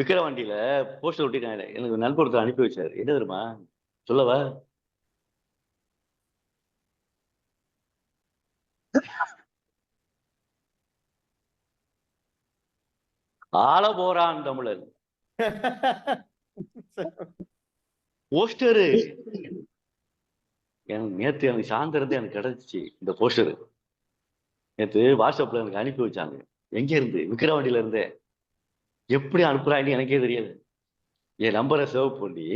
விக்கிரவாண்டியில poster ஒட்டிட்டாங்க எனக்கு நண்பர் அனுப்பி வச்சாரு. என்ன தெரியுமா? சொல்லவா? ஆள போறான் தமிழன். போஸ்டரு. எனக்கு நேத்து எனக்கு சாயந்தரம் எனக்கு கிடைச்சிச்சு இந்த போஸ்டரு. நேத்து வாட்ஸ்அப்ல எனக்கு அனுப்பி வச்சாங்க. எங்க இருந்து? விக்கிரவாண்டியில இருந்தேன் எப்படி அனுப்புறாங்கன்னு எனக்கே தெரியாது. என் நம்பரை சேவ் பண்ணி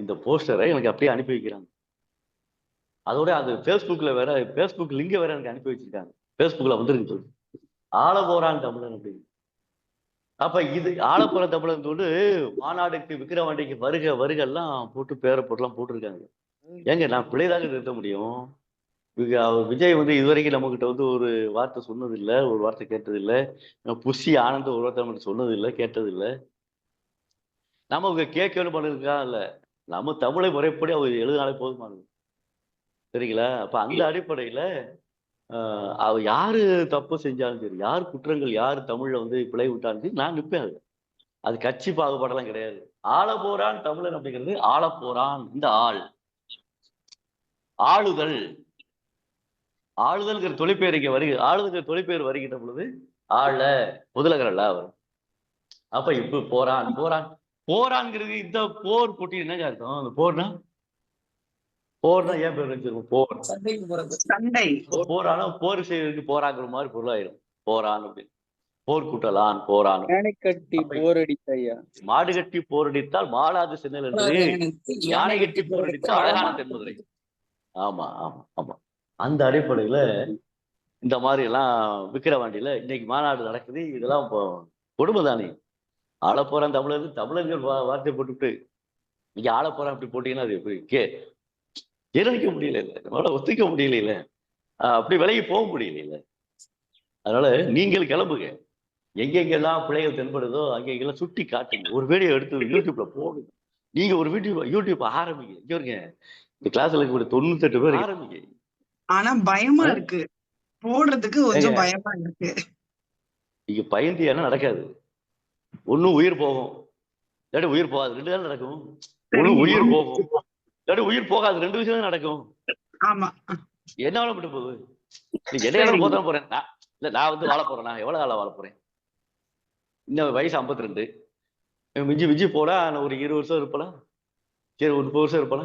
இந்த போஸ்டரை எனக்கு அப்படியே அனுப்பி வைக்கிறாங்க. அதோட அது ஃபேஸ்புக்ல வேற ஃபேஸ்புக் லிங்க வேற எனக்கு அனுப்பி வச்சிருக்காங்க. ஃபேஸ்புக்ல வந்துருக்கு சொல்லி. ஆள போறான் தமிழன் அப்படின்னு. அப்ப இது ஆலப்புற தமிழன் தோடு மாநாடுக்கு விக்கிரவாண்டிக்கு வருக வருகெல்லாம் போட்டு பேரை போட்டுலாம் போட்டிருக்காங்க. ஏங்க நான் பிள்ளைதாங்க நிறுத்த முடியும்? விஜய் வந்து இதுவரைக்கும் நம்ம கிட்ட வந்து ஒரு வார்த்தை சொன்னது இல்ல ஒரு வார்த்தை கேட்டது இல்ல புஷி ஆனந்த ஒரு வார்த்தை நமக்கு சொன்னது இல்ல கேட்டது இல்ல நம்ம அவங்க கேட்கணும் பண்ணிருக்கா இல்ல. நம்ம தமிழை முறைப்படி அவர் எழுதினாலே போதுமானது சரிங்களா? அப்ப அந்த அடிப்படையில அவ யாரு தப்பு செஞ்சாலும் சரி யார் குற்றங்கள் யார் தமிழ்ல வந்து பிழை விட்டாலும் சரி நான் நிற்பேன் அதுல. அது கட்சி பாகுபாடெல்லாம் கிடையாது. ஆள போறான் தமிழன் அப்படிங்கிறது ஆள போறான். இந்த ஆள். ஆளுதல். ஆளுதல்ங்கிற தொழிற்பெயர் இங்க வருக ஆளுதல்ங்கிற தொழிற்பெயர் வருகின்ற பொழுது ஆள முதலகரல்ல வரும் அப்ப இப்ப போறான் போறான். போரான்ங்கிறது இந்த போர் போட்டி என்னங்க அர்த்தம்? அந்த போர்னா? போர்னா ஏன் பேர் வச்சிருக்கோம்? போர். சண்டை. போரானா போர் செய்யறதுக்கு போராங்கிற மாதிரி பொருளாயிரும். போரான் அப்படின்னு. போர் கூட்டலான் போரான். கட்டி போரடித்த ஐயா மாடு கட்டி போரடித்தால் மாளாது சென்னல் என்று யானை கட்டி போரடித்தால் அழகான தென்மதுரை ஆமா ஆமா ஆமா. அந்த அடிப்படையில இந்த மாதிரி எல்லாம் விக்கிரவாண்டியில இன்னைக்கு மாநாடு நடக்குது. இதெல்லாம் இப்போ கொடுமை தானே ஆள போறான் தமிழர் தமிழர்கள் வா- வார்த்தை போட்டுவிட்டு நீங்க ஆள போறான் அப்படி போட்டீங்கன்னா அது எப்படி? கே ஜீரணிக்க முடியல இல்ல. நம்மளால ஒத்துக்க முடியல இல்ல. அப்படி விலகி போக முடியல இல்ல. அதனால நீங்கள் கிளம்புங்க. எங்கெங்கெல்லாம் பிள்ளைகள் தென்படுதோ அங்கெங்கெல்லாம் சுட்டி காட்டுங்க. ஒரு வீடியோ எடுத்து யூடியூப்ல போடுங்க. நீங்க ஒரு வீடியோ யூடியூப் ஆரம்பிங்க. இங்க இந்த கிளாஸ்ல இருக்க தொண்ணூத்தெட்டு பேர் ஆரம்பிங்க. ஆனா பயமா? இருக்கு. போடுறதுக்கு கொஞ்சம். பயமா இருக்கு. நீங்க பயந்து ஏன்னா நடக்காது? ஒண்ணும் உயிர் போகும். இல்லாட்டி உயிர் போகாது. ரெண்டு தான் நடக்கும். ஒண்ணு உயிர் போகும். இல்லாட்டி உயிர் போகாது. ரெண்டு விஷயம் தான் நடக்கும். ஆமா. என்ன வாழ மட்டும் போகுது. நீ என்ன. போதான் போறேன். நான் இல்ல நான் வந்து வாழ போறேன். நான் எவ்வளவு காலம் வாழ போறேன்? இன்னும் வயசு 52 ரெண்டு மிஞ்சி மிஞ்சி போனா நான் ஒரு இருபது வருஷம் இருப்பலாம் சரி ஒரு முப்பது வருஷம் இருப்பலாம்